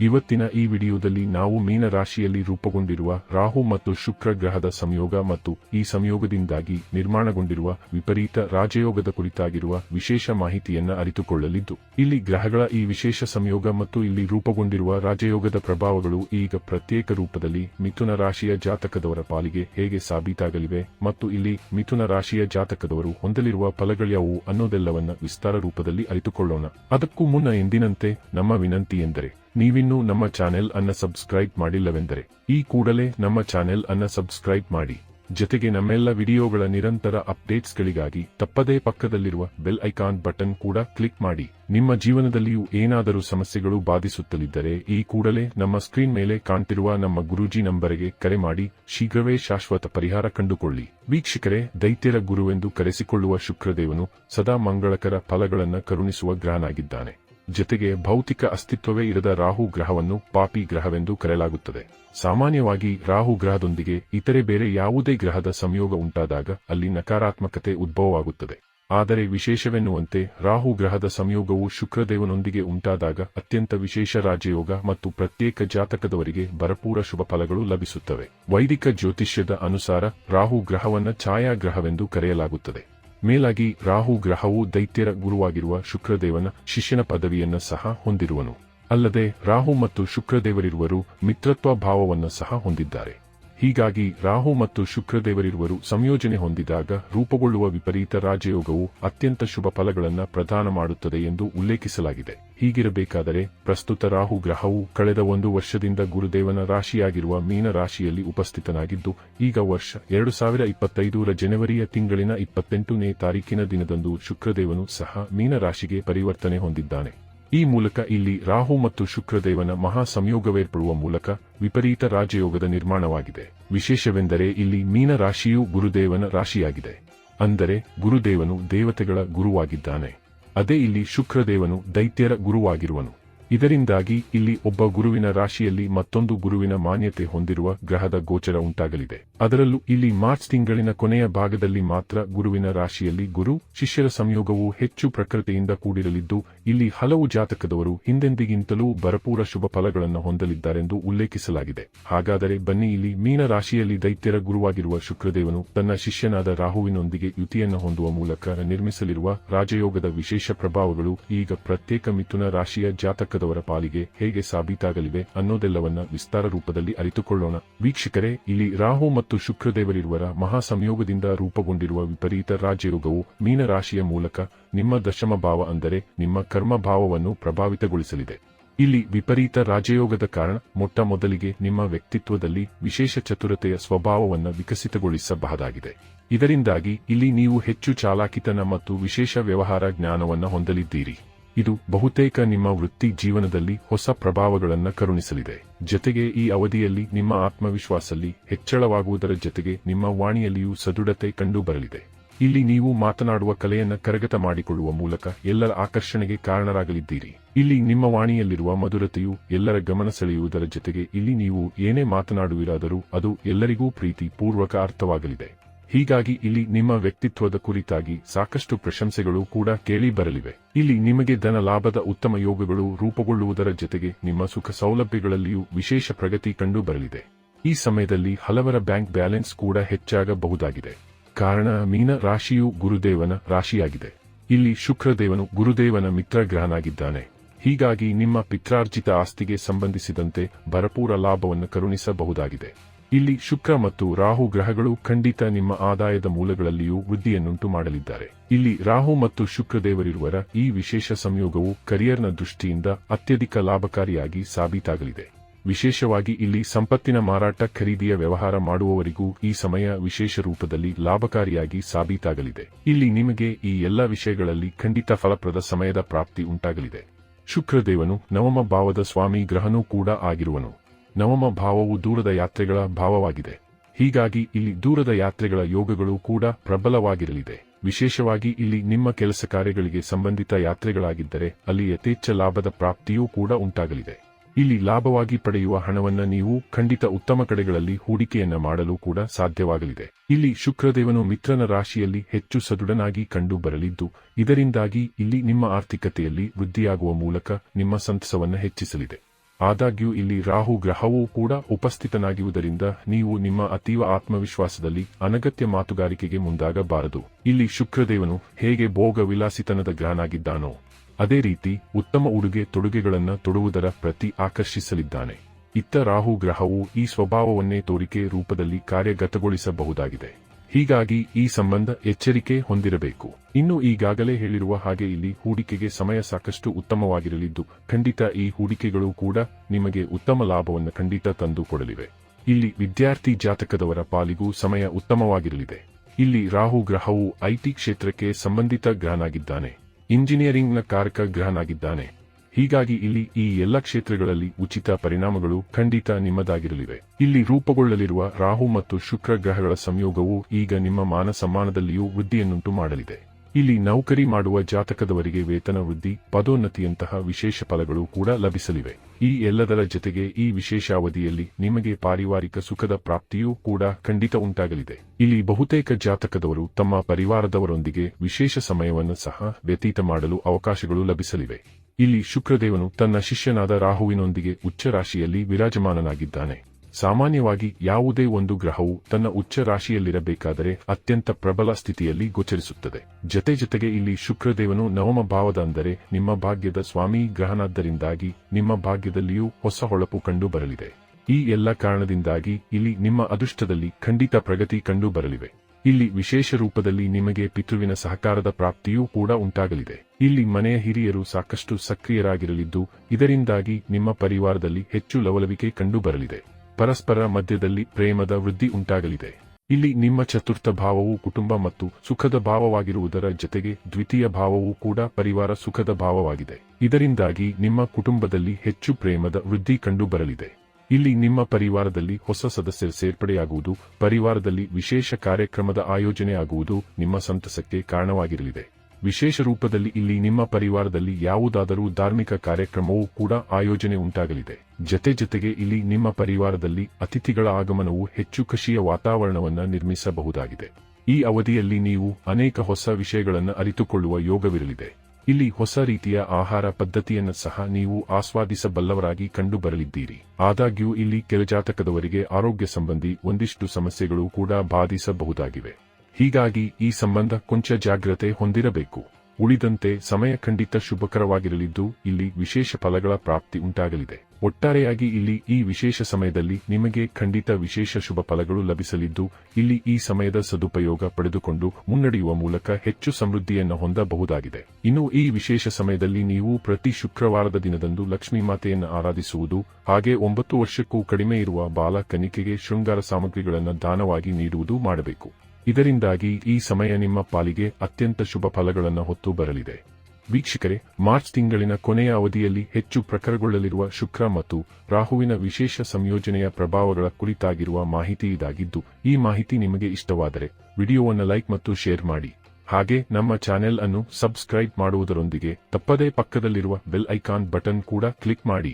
ಇವತ್ತಿನ ಈ ವಿಡಿಯೋದಲ್ಲಿ ನಾವು ಮೀನ ರಾಶಿಯಲ್ಲಿ ರೂಪುಗೊಂಡಿರುವ ರಾಹು ಮತ್ತು ಶುಕ್ರ ಗ್ರಹದ ಸಂಯೋಗ ಮತ್ತು ಈ ಸಂಯೋಗದಿಂದಾಗಿ ನಿರ್ಮಾಣಗೊಂಡಿರುವ ವಿಪರೀತ ರಾಜಯೋಗದ ಕುರಿತಾಗಿರುವ ವಿಶೇಷ ಮಾಹಿತಿಯನ್ನು ಅರಿತುಕೊಳ್ಳಲಿದ್ದು, ಇಲ್ಲಿ ಗ್ರಹಗಳ ಈ ವಿಶೇಷ ಸಂಯೋಗ ಮತ್ತು ಇಲ್ಲಿ ರೂಪುಗೊಂಡಿರುವ ರಾಜಯೋಗದ ಪ್ರಭಾವಗಳು ಈಗ ಪ್ರತ್ಯೇಕ ರೂಪದಲ್ಲಿ ಮಿಥುನ ರಾಶಿಯ ಜಾತಕದವರ ಪಾಲಿಗೆ ಹೇಗೆ ಸಾಬೀತಾಗಲಿವೆ ಮತ್ತು ಇಲ್ಲಿ ಮಿಥುನ ರಾಶಿಯ ಜಾತಕದವರು ಹೊಂದಲಿರುವ ಫಲಗಳ್ಯಾವು ಅನ್ನೋದೆಲ್ಲವನ್ನ ವಿಸ್ತಾರ ರೂಪದಲ್ಲಿ ಅರಿತುಕೊಳ್ಳೋಣ. ಅದಕ್ಕೂ ಮುನ್ನ ಎಂದಿನಂತೆ ನಮ್ಮ ವಿನಂತಿ ಎಂದರೆ ನೀವಿನ್ನೂ ನಮ್ಮ ಚಾನೆಲ್ ಅನ್ನ ಸಬ್ಸ್ಕ್ರೈಬ್ ಮಾಡಿಲ್ಲವೆಂದರೆ, ಈ ಕೂಡಲೇ ನಮ್ಮ ಚಾನೆಲ್ ಅನ್ನ ಸಬ್ಸ್ಕ್ರೈಬ್ ಮಾಡಿ. ಜೊತೆಗೆ ನಮ್ಮೆಲ್ಲ ವಿಡಿಯೋಗಳ ನಿರಂತರ ಅಪ್ಡೇಟ್ಸ್ಗಳಿಗಾಗಿ ತಪ್ಪದೇ ಪಕ್ಕದಲ್ಲಿರುವ ಬೆಲ್ ಐಕಾನ್ ಬಟನ್ ಕೂಡ ಕ್ಲಿಕ್ ಮಾಡಿ. ನಿಮ್ಮ ಜೀವನದಲ್ಲಿಯೂ ಏನಾದರೂ ಸಮಸ್ಯೆಗಳು ಬಾಧಿಸುತ್ತಲಿದ್ದರೆ, ಈ ಕೂಡಲೇ ನಮ್ಮ ಸ್ಕ್ರೀನ್ ಮೇಲೆ ಕಾಣ್ತಿರುವ ನಮ್ಮ ಗುರೂಜಿ ನಂಬರಿಗೆ ಕರೆ ಮಾಡಿ, ಶೀಘ್ರವೇ ಶಾಶ್ವತ ಪರಿಹಾರ ಕಂಡುಕೊಳ್ಳಿ. ವೀಕ್ಷಕರೇ, ದೈತ್ಯರ ಗುರುವೆಂದು ಕರೆಸಿಕೊಳ್ಳುವ ಶುಕ್ರದೇವನು ಸದಾ ಮಂಗಳಕರ ಫಲಗಳನ್ನು ಕರುಣಿಸುವ ಗ್ರಹನಾಗಿದ್ದಾನೆ. ಜೊತೆಗೆ ಭೌತಿಕ ಅಸ್ತಿತ್ವವೇ ಇರದ ರಾಹು ಗ್ರಹವನ್ನು ಪಾಪಿ ಗ್ರಹವೆಂದು ಕರೆಯಲಾಗುತ್ತದೆ. ಸಾಮಾನ್ಯವಾಗಿ ರಾಹು ಗ್ರಹದೊಂದಿಗೆ ಇತರೆ ಬೇರೆ ಯಾವುದೇ ಗ್ರಹದ ಸಂಯೋಗ ಉಂಟಾದಾಗ ಅಲ್ಲಿ ನಕಾರಾತ್ಮಕತೆ ಉದ್ಭವವಾಗುತ್ತದೆ. ಆದರೆ ವಿಶೇಷವೆನ್ನುವಂತೆ ರಾಹು ಗ್ರಹದ ಸಂಯೋಗವು ಶುಕ್ರದೇವನೊಂದಿಗೆ ಉಂಟಾದಾಗ ಅತ್ಯಂತ ವಿಶೇಷ ರಾಜಯೋಗ ಮತ್ತು ಪ್ರತ್ಯೇಕ ಜಾತಕದವರಿಗೆ ಭರಪೂರ ಶುಭ ಫಲಗಳು ಲಭಿಸುತ್ತವೆ. ವೈದಿಕ ಜ್ಯೋತಿಷ್ಯದ ಅನುಸಾರ ರಾಹು ಗ್ರಹವನ್ನ ಛಾಯಾಗ್ರಹವೆಂದು ಕರೆಯಲಾಗುತ್ತದೆ. ಮೇಲಾಗಿ ರಾಹು ಗ್ರಹವು ದೈತ್ಯರ ಗುರುವಾಗಿರುವ ಶುಕ್ರದೇವನ ಶಿಷ್ಯನ ಪದವಿಯನ್ನು ಸಹ ಹೊಂದಿರುವನು. ಅಲ್ಲದೆ ರಾಹು ಮತ್ತು ಶುಕ್ರದೇವರಿರುವರು ಮಿತ್ರತ್ವ ಭಾವವನ್ನು ಸಹ ಹೊಂದಿದ್ದಾರೆ. ಹೀಗಾಗಿ ರಾಹು ಮತ್ತು ಶುಕ್ರದೇವರಿರುವರು ಸಂಯೋಜನೆ ಹೊಂದಿದಾಗ ರೂಪುಗೊಳ್ಳುವ ವಿಪರೀತ ರಾಜಯೋಗವು ಅತ್ಯಂತ ಶುಭ ಫಲಗಳನ್ನು ಪ್ರದಾನ ಮಾಡುತ್ತದೆ ಎಂದು ಉಲ್ಲೇಖಿಸಲಾಗಿದೆ. ಹೀಗಿರಬೇಕಾದರೆ ಪ್ರಸ್ತುತ ರಾಹು ಗ್ರಹವು ಕಳೆದ ಒಂದು ವರ್ಷದಿಂದ ಗುರುದೇವನ ರಾಶಿಯಾಗಿರುವ ಮೀನ ರಾಶಿಯಲ್ಲಿ ಉಪಸ್ಥಿತನಾಗಿದ್ದು, ಈಗ ವರ್ಷ ಎರಡು ಸಾವಿರ ಇಪ್ಪತ್ತೈದರ ಜನವರಿಯ ತಿಂಗಳಿನ ಇಪ್ಪತ್ತೆಂಟನೇ ತಾರೀಕಿನ ದಿನದಂದು ಶುಕ್ರದೇವನು ಸಹ ಮೀನ ರಾಶಿಗೆ ಪರಿವರ್ತನೆ ಹೊಂದಿದ್ದಾನೆ. ಈ ಮೂಲಕ ಇಲ್ಲಿ ರಾಹು ಮತ್ತು ಶುಕ್ರದೇವನ ಮಹಾ ಸಂಯೋಗವೇರ್ಪಡುವ ಮೂಲಕ ವಿಪರೀತ ರಾಜಯೋಗದ ನಿರ್ಮಾಣವಾಗಿದೆ. ವಿಶೇಷವೆಂದರೆ ಇಲ್ಲಿ ಮೀನ ರಾಶಿಯು ಗುರುದೇವನ ರಾಶಿಯಾಗಿದೆ. ಅಂದರೆ ಗುರುದೇವನು ದೇವತೆಗಳ ಗುರುವಾಗಿದ್ದಾನೆ. ಅದೇ ಇಲ್ಲಿ ಶುಕ್ರದೇವನು ದೈತ್ಯರ ಗುರುವಾಗಿರುವನು. ಇದರಿಂದಾಗಿ ಇಲ್ಲಿ ಒಬ್ಬ ಗುರುವಿನ ರಾಶಿಯಲ್ಲಿ ಮತ್ತೊಂದು ಗುರುವಿನ ಮಾನ್ಯತೆ ಹೊಂದಿರುವ ಗ್ರಹದ ಗೋಚರ ಉಂಟಾಗಲಿದೆ. ಅದರಲ್ಲೂ ಇಲ್ಲಿ ಮಾರ್ಚ್ ತಿಂಗಳಿನ ಕೊನೆಯ ಭಾಗದಲ್ಲಿ ಮಾತ್ರ ಗುರುವಿನ ರಾಶಿಯಲ್ಲಿ ಗುರು, ಶಿಷ್ಯರ ಸಂಯೋಗವು ಹೆಚ್ಚು ಪ್ರಕೃತಿಯಿಂದ ಕೂಡಿರಲಿದ್ದು, ಇಲ್ಲಿ ಹಲವು ಜಾತಕದವರು ಹಿಂದೆಂದಿಗಿಂತಲೂ ಭರಪೂರ ಶುಭ ಫಲಗಳನ್ನು ಹೊಂದಲಿದ್ದಾರೆಂದು ಉಲ್ಲೇಖಿಸಲಾಗಿದೆ. ಹಾಗಾದರೆ ಬನ್ನಿ ಇಲ್ಲಿ ಮೀನ ರಾಶಿಯಲ್ಲಿ ದೈತ್ಯರ ಗುರುವಾಗಿರುವ ಶುಕ್ರದೇವನು ತನ್ನ ಶಿಷ್ಯನಾದ ರಾಹುವಿನೊಂದಿಗೆ ಯುತಿಯನ್ನು ಹೊಂದುವ ಮೂಲಕ ನಿರ್ಮಿಸಲಿರುವ ರಾಜಯೋಗದ ವಿಶೇಷ ಪ್ರಭಾವಗಳು ಈಗ ಪ್ರತ್ಯೇಕ ಮಿಥುನ ರಾಶಿಯ ಜಾತಕ ವರ್ಗದವರ ಪಾಲಿಗೆ ಹೇಗೆ ಸಾಬೀತಾಗಲಿವೆ ಅನ್ನೋದೆಲ್ಲವನ್ನ ವಿಸ್ತಾರ ರೂಪದಲ್ಲಿ ಅರಿತುಕೊಳ್ಳೋಣ. ವೀಕ್ಷಕರೇ, ಇಲ್ಲಿ ರಾಹು ಮತ್ತು ಶುಕ್ರದೇವರಿರುವರ ಮಹಾ ಸಂಯೋಗದಿಂದ ರೂಪುಗೊಂಡಿರುವ ವಿಪರೀತ ರಾಜಯೋಗವು ಮೀನ ರಾಶಿಯ ಮೂಲಕ ನಿಮ್ಮ ದಶಮ ಭಾವ ಅಂದರೆ ನಿಮ್ಮ ಕರ್ಮ ಭಾವವನ್ನು ಪ್ರಭಾವಿತಗೊಳಿಸಲಿದೆ. ಇಲ್ಲಿ ವಿಪರೀತ ರಾಜಯೋಗದ ಕಾರಣ ಮೊಟ್ಟ ಮೊದಲಿಗೆ ನಿಮ್ಮ ವ್ಯಕ್ತಿತ್ವದಲ್ಲಿ ವಿಶೇಷ ಚತುರತೆಯ ಸ್ವಭಾವವನ್ನು ವಿಕಸಿತಗೊಳಿಸಬಹುದಾಗಿದೆ. ಇದರಿಂದಾಗಿ ಇಲ್ಲಿ ನೀವು ಹೆಚ್ಚು ಚಾಲಾಕಿತನ ಮತ್ತು ವಿಶೇಷ ವ್ಯವಹಾರ ಜ್ಞಾನವನ್ನು ಹೊಂದಲಿದ್ದೀರಿ. ಇದು ಬಹುತೇಕ ನಿಮ್ಮ ವೃತ್ತಿ ಜೀವನದಲ್ಲಿ ಹೊಸ ಪ್ರಭಾವಗಳನ್ನು ಕರುಣಿಸಲಿದೆ. ಜೊತೆಗೆ ಈ ಅವಧಿಯಲ್ಲಿ ನಿಮ್ಮ ಆತ್ಮವಿಶ್ವಾಸಲ್ಲಿ ಹೆಚ್ಚಳವಾಗುವುದರ ಜೊತೆಗೆ ನಿಮ್ಮ ವಾಣಿಯಲ್ಲಿಯೂ ಸದೃಢತೆ ಕಂಡುಬರಲಿದೆ. ಇಲ್ಲಿ ನೀವು ಮಾತನಾಡುವ ಕಲೆಯನ್ನ ಕರಗತ ಮಾಡಿಕೊಳ್ಳುವ ಮೂಲಕ ಎಲ್ಲರ ಆಕರ್ಷಣೆಗೆ ಕಾರಣರಾಗಲಿದ್ದೀರಿ. ಇಲ್ಲಿ ನಿಮ್ಮ ವಾಣಿಯಲ್ಲಿರುವ ಮಧುರತೆಯು ಎಲ್ಲರ ಗಮನ ಸೆಳೆಯುವುದರ ಜೊತೆಗೆ ಇಲ್ಲಿ ನೀವು ಏನೇ ಮಾತನಾಡುವಿರಾದರೂ ಅದು ಎಲ್ಲರಿಗೂ ಪ್ರೀತಿ ಪೂರ್ವಕ ಅರ್ಥವಾಗಲಿದೆ. ಹೀಗಾಗಿ ಇಲ್ಲಿ ನಿಮ್ಮ ವ್ಯಕ್ತಿತ್ವದ ಕುರಿತಾಗಿ ಸಾಕಷ್ಟು ಪ್ರಶಂಸೆಗಳು ಕೂಡ ಕೇಳಿ ಬರಲಿವೆ. ಇಲ್ಲಿ ನಿಮಗೆ ಧನ ಲಾಭದ ಉತ್ತಮ ಯೋಗಗಳು ರೂಪುಗೊಳ್ಳುವುದರ ಜೊತೆಗೆ ನಿಮ್ಮ ಸುಖ ಸೌಲಭ್ಯಗಳಲ್ಲಿಯೂ ವಿಶೇಷ ಪ್ರಗತಿ ಕಂಡು ಬರಲಿದೆ. ಈ ಸಮಯದಲ್ಲಿ ಹಲವರ ಬ್ಯಾಂಕ್ ಬ್ಯಾಲೆನ್ಸ್ ಕೂಡ ಹೆಚ್ಚಾಗಬಹುದಾಗಿದೆ. ಕಾರಣ ಮೀನ ರಾಶಿಯು ಗುರುದೇವನ ರಾಶಿಯಾಗಿದೆ. ಇಲ್ಲಿ ಶುಕ್ರದೇವನು ಗುರುದೇವನ ಮಿತ್ರಗ್ರಹನಾಗಿದ್ದಾನೆ ಹೀಗಾಗಿ ನಿಮ್ಮ ಪಿತ್ರಾರ್ಜಿತ ಆಸ್ತಿಗೆ ಸಂಬಂಧಿಸಿದಂತೆ ಭರಪೂರ ಲಾಭವನ್ನು ಕರುಣಿಸಬಹುದಾಗಿದೆ. ಇಲ್ಲಿ ಶುಕ್ರ ಮತ್ತು ರಾಹು ಗ್ರಹಗಳು ಖಂಡಿತ ನಿಮ್ಮ ಆದಾಯದ ಮೂಲಗಳಲ್ಲಿಯೂ ವೃದ್ಧಿಯನ್ನುಂಟು ಮಾಡಲಿದ್ದಾರೆ. ಇಲ್ಲಿ ರಾಹು ಮತ್ತು ಶುಕ್ರದೇವರಿರುವರ ಈ ವಿಶೇಷ ಸಂಯೋಗವು ಕರಿಯರ್ನ ದೃಷ್ಟಿಯಿಂದ ಅತ್ಯಧಿಕ ಲಾಭಕಾರಿಯಾಗಿ ಸಾಬೀತಾಗಲಿದೆ. ವಿಶೇಷವಾಗಿ ಇಲ್ಲಿ ಸಂಪತ್ತಿನ ಮಾರಾಟ ಖರೀದಿಯ ವ್ಯವಹಾರ ಮಾಡುವವರಿಗೂ ಈ ಸಮಯ ವಿಶೇಷ ರೂಪದಲ್ಲಿ ಲಾಭಕಾರಿಯಾಗಿ ಸಾಬೀತಾಗಲಿದೆ. ಇಲ್ಲಿ ನಿಮಗೆ ಈ ಎಲ್ಲ ವಿಷಯಗಳಲ್ಲಿ ಖಂಡಿತ ಫಲಪ್ರದ ಸಮಯದ ಪ್ರಾಪ್ತಿ ಉಂಟಾಗಲಿದೆ. ಶುಕ್ರದೇವನು ನವಮ ಭಾವದ ಸ್ವಾಮಿ ಗ್ರಹನೂ ಕೂಡ ಆಗಿರುವನು. ನವಮ ಭಾವವು ದೂರದ ಯಾತ್ರೆಗಳ ಭಾವವಾಗಿದೆ. ಹೀಗಾಗಿ ಇಲ್ಲಿ ದೂರದ ಯಾತ್ರೆಗಳ ಯೋಗಗಳು ಕೂಡ ಪ್ರಬಲವಾಗಿರಲಿದೆ. ವಿಶೇಷವಾಗಿ ಇಲ್ಲಿ ನಿಮ್ಮ ಕೆಲಸ ಕಾರ್ಯಗಳಿಗೆ ಸಂಬಂಧಿತ ಯಾತ್ರೆಗಳಾಗಿದ್ದರೆ ಅಲ್ಲಿ ಯಥೇಚ್ಛ ಲಾಭದ ಪ್ರಾಪ್ತಿಯೂ ಕೂಡ ಉಂಟಾಗಲಿದೆ. ಇಲ್ಲಿ ಲಾಭವಾಗಿ ಪಡೆಯುವ ಹಣವನ್ನು ನೀವು ಖಂಡಿತ ಉತ್ತಮ ಕಡೆಗಳಲ್ಲಿ ಹೂಡಿಕೆಯನ್ನ ಮಾಡಲು ಕೂಡ ಸಾಧ್ಯವಾಗಲಿದೆ. ಇಲ್ಲಿ ಶುಕ್ರದೇವನು ಮಿತ್ರನ ರಾಶಿಯಲ್ಲಿ ಹೆಚ್ಚು ಸದೃಢನಾಗಿ ಕಂಡು ಬರಲಿದ್ದು, ಇದರಿಂದಾಗಿ ಇಲ್ಲಿ ನಿಮ್ಮ ಆರ್ಥಿಕತೆಯಲ್ಲಿ ವೃದ್ಧಿಯಾಗುವ ಮೂಲಕ ನಿಮ್ಮ ಸಂತಸವನ್ನು ಹೆಚ್ಚಿಸಲಿದೆ. ಆದಾಗ್ಯೂ ಇಲ್ಲಿ ರಾಹು ಗ್ರಹವೂ ಕೂಡ ಉಪಸ್ಥಿತನಾಗಿರುವುದರಿಂದ ನೀವು ನಿಮ್ಮ ಅತೀವ ಆತ್ಮವಿಶ್ವಾಸದಲ್ಲಿ ಅನಗತ್ಯ ಮಾತುಗಾರಿಕೆಗೆ ಮುಂದಾಗಬಾರದು. ಇಲ್ಲಿ ಶುಕ್ರದೇವನು ಹೇಗೆ ಭೋಗ ವಿಲಾಸಿತನದ ಗ್ರಹನಾಗಿದ್ದಾನೋ, ಅದೇ ರೀತಿ ಉತ್ತಮ ಉಡುಗೆ ತೊಡುಗೆಗಳನ್ನು ತೊಡುವುದರ ಪ್ರತಿ ಆಕರ್ಷಿಸಲಿದ್ದಾನೆ. ಇತ್ತ ರಾಹು ಗ್ರಹವು ಈ ಸ್ವಭಾವವನ್ನೇ ತೋರಿಕೆ ರೂಪದಲ್ಲಿ ಕಾರ್ಯಗತಗೊಳಿಸಬಹುದಾಗಿದೆ. ಹೀಗಾಗಿ ಈ ಸಂಬಂಧ ಎಚ್ಚರಿಕೆ ಹೊಂದಿರಬೇಕು. ಇನ್ನು ಈಗಾಗಲೇ ಹೇಳಿರುವ ಹಾಗೆ ಇಲ್ಲಿ ಹೂಡಿಕೆಗೆ ಸಮಯ ಸಾಕಷ್ಟು ಉತ್ತಮವಾಗಿರಲಿದ್ದು, ಖಂಡಿತ ಈ ಹೂಡಿಕೆಗಳು ಕೂಡ ನಿಮಗೆ ಉತ್ತಮ ಲಾಭವನ್ನು ಖಂಡಿತ ತಂದು ಕೊಡಲಿವೆ. ಇಲ್ಲಿ ವಿದ್ಯಾರ್ಥಿ ಜಾತಕದವರ ಪಾಲಿಗೂ ಸಮಯ ಉತ್ತಮವಾಗಿರಲಿದೆ. ಇಲ್ಲಿ ರಾಹು ಗ್ರಹವು ಐಟಿ ಕ್ಷೇತ್ರಕ್ಕೆ ಸಂಬಂಧಿತ ಗ್ರಹನಾಗಿದ್ದಾನೆ. ಇಂಜಿನಿಯರಿಂಗ್ನ ಕಾರಕ ಗ್ರಹನಾಗಿದ್ದಾನೆ. ಹೀಗಾಗಿ ಇಲ್ಲಿ ಈ ಎಲ್ಲ ಕ್ಷೇತ್ರಗಳಲ್ಲಿ ಉಚಿತ ಪರಿಣಾಮಗಳು ಖಂಡಿತ ನಿಮ್ಮದಾಗಿರಲಿವೆ. ಇಲ್ಲಿ ರೂಪುಗೊಳ್ಳಲಿರುವ ರಾಹು ಮತ್ತು ಶುಕ್ರ ಗ್ರಹಗಳ ಸಂಯೋಗವು ಈಗ ನಿಮ್ಮ ಮಾನ ಸಮ್ಮಾನದಲ್ಲಿಯೂ ವೃದ್ಧಿಯನ್ನುಂಟು ಮಾಡಲಿದೆ. ಇಲ್ಲಿ ನೌಕರಿ ಮಾಡುವ ಜಾತಕದವರಿಗೆ ವೇತನ ವೃದ್ಧಿ, ಪದೋನ್ನತಿಯಂತಹ ವಿಶೇಷ ಫಲಗಳು ಕೂಡ ಲಭಿಸಲಿವೆ. ಈ ಎಲ್ಲದರ ಜೊತೆಗೆ ಈ ವಿಶೇಷ ಅವಧಿಯಲ್ಲಿ ನಿಮಗೆ ಪಾರಿವಾರಿಕ ಸುಖದ ಪ್ರಾಪ್ತಿಯೂ ಕೂಡ ಖಂಡಿತ ಉಂಟಾಗಲಿದೆ. ಇಲ್ಲಿ ಬಹುತೇಕ ಜಾತಕದವರು ತಮ್ಮ ಪರಿವಾರದವರೊಂದಿಗೆ ವಿಶೇಷ ಸಮಯವನ್ನು ಸಹ ವ್ಯತೀತ ಮಾಡಲು ಅವಕಾಶಗಳು ಲಭಿಸಲಿವೆ. ಇಲ್ಲಿ ಶುಕ್ರದೇವನು ತನ್ನ ಶಿಷ್ಯನಾದ ರಾಹುವಿನೊಂದಿಗೆ ಉಚ್ಚರಾಶಿಯಲ್ಲಿ ವಿರಾಜಮಾನನಾಗಿದ್ದಾನೆ. ಸಾಮಾನ್ಯವಾಗಿ ಯಾವುದೇ ಒಂದು ಗ್ರಹವು ತನ್ನ ಉಚ್ಚ ರಾಶಿಯಲ್ಲಿರಬೇಕಾದರೆ ಅತ್ಯಂತ ಪ್ರಬಲ ಸ್ಥಿತಿಯಲ್ಲಿ ಗೋಚರಿಸುತ್ತದೆ. ಜತೆ ಜತೆಗೆ ಇಲ್ಲಿ ಶುಕ್ರದೇವನು ನವಮ ಭಾವದ ಅಂದರೆ ನಿಮ್ಮ ಭಾಗ್ಯದ ಸ್ವಾಮಿ ಗ್ರಹನಾದ್ದರಿಂದಾಗಿ ನಿಮ್ಮ ಭಾಗ್ಯದಲ್ಲಿಯೂ ಹೊಸ ಹೊಳಪು ಕಂಡು ಬರಲಿದೆ ಈ ಎಲ್ಲ ಕಾರಣದಿಂದಾಗಿ ಇಲ್ಲಿ ನಿಮ್ಮ ಅದೃಷ್ಟದಲ್ಲಿ ಖಂಡಿತ ಪ್ರಗತಿ ಕಂಡು ಬರಲಿವೆ ಇಲ್ಲಿ ವಿಶೇಷ ರೂಪದಲ್ಲಿ ನಿಮಗೆ ಪಿತೃವಿನ ಸಹಕಾರದ ಪ್ರಾಪ್ತಿಯೂ ಕೂಡ ಉಂಟಾಗಲಿದೆ. ಇಲ್ಲಿ ಮನೆಯ ಹಿರಿಯರು ಸಾಕಷ್ಟು ಸಕ್ರಿಯರಾಗಿರಲಿದ್ದು, ಇದರಿಂದಾಗಿ ನಿಮ್ಮ ಪರಿವಾರದಲ್ಲಿ ಹೆಚ್ಚು ಲವಲವಿಕೆ ಕಂಡು ಬರಲಿದೆ ಪರಸ್ಪರ ಮಧ್ಯದಲ್ಲಿ ಪ್ರೇಮದ ವೃದ್ಧಿ ಉಂಟಾಗಲಿದೆ. ಇಲ್ಲಿ ನಿಮ್ಮ ಚತುರ್ಥ ಭಾವವು ಕುಟುಂಬ ಮತ್ತು ಸುಖದ ಭಾವವಾಗಿರುವುದರ ಜತೆಗೆ ದ್ವಿತೀಯ ಭಾವವೂ ಕೂಡ ಪರಿವಾರ ಸುಖದ ಭಾವವಾಗಿದೆ. ಇದರಿಂದಾಗಿ ನಿಮ್ಮ ಕುಟುಂಬದಲ್ಲಿ ಹೆಚ್ಚು ಪ್ರೇಮದ ವೃದ್ಧಿ ಕಂಡುಬರಲಿದೆ. ಇಲ್ಲಿ ನಿಮ್ಮ ಪರಿವಾರದಲ್ಲಿ ಹೊಸ ಸದಸ್ಯರು ಸೇರ್ಪಡೆಯಾಗುವುದು, ಪರಿವಾರದಲ್ಲಿ ವಿಶೇಷ ಕಾರ್ಯಕ್ರಮದ ಆಯೋಜನೆಯಾಗುವುದು ನಿಮ್ಮ ಸಂತಸಕ್ಕೆ ಕಾರಣವಾಗಿರಲಿದೆ. ವಿಶೇಷ ರೂಪದಲ್ಲಿ ಇಲ್ಲಿ ನಿಮ್ಮ ಪರಿವಾರದಲ್ಲಿ ಯಾವುದಾದರೂ ಧಾರ್ಮಿಕ ಕಾರ್ಯಕ್ರಮವೂ ಕೂಡ ಆಯೋಜನೆ ಉಂಟಾಗಲಿದೆ. ಜತೆ ಜತೆಗೆ ಇಲ್ಲಿ ನಿಮ್ಮ ಪರಿವಾರದಲ್ಲಿ ಅತಿಥಿಗಳ ಆಗಮನವು ಹೆಚ್ಚು ಖುಷಿಯ ವಾತಾವರಣವನ್ನು ನಿರ್ಮಿಸಬಹುದಾಗಿದೆ. ಈ ಅವಧಿಯಲ್ಲಿ ನೀವು ಅನೇಕ ಹೊಸ ವಿಷಯಗಳನ್ನು ಅರಿತುಕೊಳ್ಳುವ ಯೋಗವಿರಲಿದೆ. ಇಲ್ಲಿ ಹೊಸ ರೀತಿಯ ಆಹಾರ ಪದ್ಧತಿಯನ್ನು ಸಹ ನೀವು ಆಸ್ವಾದಿಸಬಲ್ಲವರಾಗಿ ಕಂಡು ಬರಲಿದ್ದೀರಿ ಆದಾಗ್ಯೂ ಇಲ್ಲಿ ಕೆಲಜಾತಕದವರಿಗೆ ಆರೋಗ್ಯ ಸಂಬಂಧಿ ಒಂದಿಷ್ಟು ಸಮಸ್ಯೆಗಳು ಕೂಡ ಬಾಧಿಸಬಹುದಾಗಿವೆ. ಹೀಗಾಗಿ ಈ ಸಂಬಂಧ ಕೊಂಚ ಜಾಗ್ರತೆ ಹೊಂದಿರಬೇಕು. ಉಳಿದಂತೆ ಸಮಯ ಖಂಡಿತ ಶುಭಕರವಾಗಿರಲಿದ್ದು, ಇಲ್ಲಿ ವಿಶೇಷ ಫಲಗಳ ಪ್ರಾಪ್ತಿ ಉಂಟಾಗಲಿದೆ. ಒಟ್ಟಾರೆಯಾಗಿ ಇಲ್ಲಿ ಈ ವಿಶೇಷ ಸಮಯದಲ್ಲಿ ನಿಮಗೆ ಖಂಡಿತ ವಿಶೇಷ ಶುಭ ಫಲಗಳು ಲಭಿಸಲಿದ್ದು, ಇಲ್ಲಿ ಈ ಸಮಯದ ಸದುಪಯೋಗ ಪಡೆದುಕೊಂಡು ಮುನ್ನಡೆಯುವ ಮೂಲಕ ಹೆಚ್ಚು ಸಮೃದ್ಧಿಯನ್ನು ಹೊಂದಬಹುದಾಗಿದೆ. ಇನ್ನು ಈ ವಿಶೇಷ ಸಮಯದಲ್ಲಿ ನೀವು ಪ್ರತಿ ಶುಕ್ರವಾರದ ದಿನದಂದು ಲಕ್ಷ್ಮೀ ಮಾತೆಯನ್ನು ಆರಾಧಿಸುವುದು, ಹಾಗೆ ಒಂಬತ್ತು ವರ್ಷಕ್ಕೂ ಕಡಿಮೆ ಇರುವ ಬಾಲ ಕನಿಕೆಗೆ ಶೃಂಗಾರ ಸಾಮಗ್ರಿಗಳನ್ನು ದಾನವಾಗಿ ನೀಡುವುದು ಮಾಡಬೇಕು. ಇದರಿಂದಾಗಿ ಈ ಸಮಯ ನಿಮ್ಮ ಪಾಲಿಗೆ ಅತ್ಯಂತ ಶುಭ ಫಲಗಳನ್ನು ಹೊತ್ತು ಬರಲಿದೆ. ವೀಕ್ಷಕರೇ, ಮಾರ್ಚ್ ತಿಂಗಳಿನ ಕೊನೆಯ ಅವಧಿಯಲ್ಲಿ ಹೆಚ್ಚು ಪ್ರಖರಗೊಳ್ಳಲಿರುವ ಶುಕ್ರ ಮತ್ತು ರಾಹುವಿನ ವಿಶೇಷ ಸಂಯೋಜನೆಯ ಪ್ರಭಾವಗಳ ಕುರಿತಾಗಿರುವ ಮಾಹಿತಿ ಇದಾಗಿದ್ದು, ಈ ಮಾಹಿತಿ ನಿಮಗೆ ಇಷ್ಟವಾದರೆ ವಿಡಿಯೋವನ್ನು ಲೈಕ್ ಮತ್ತು ಶೇರ್ ಮಾಡಿ. ಹಾಗೆ ನಮ್ಮ ಚಾನೆಲ್ ಅನ್ನು ಸಬ್ಸ್ಕ್ರೈಬ್ ಮಾಡುವುದರೊಂದಿಗೆ ತಪ್ಪದೇ ಪಕ್ಕದಲ್ಲಿರುವ ಬೆಲ್ ಐಕಾನ್ ಬಟನ್ ಕೂಡ ಕ್ಲಿಕ್ ಮಾಡಿ.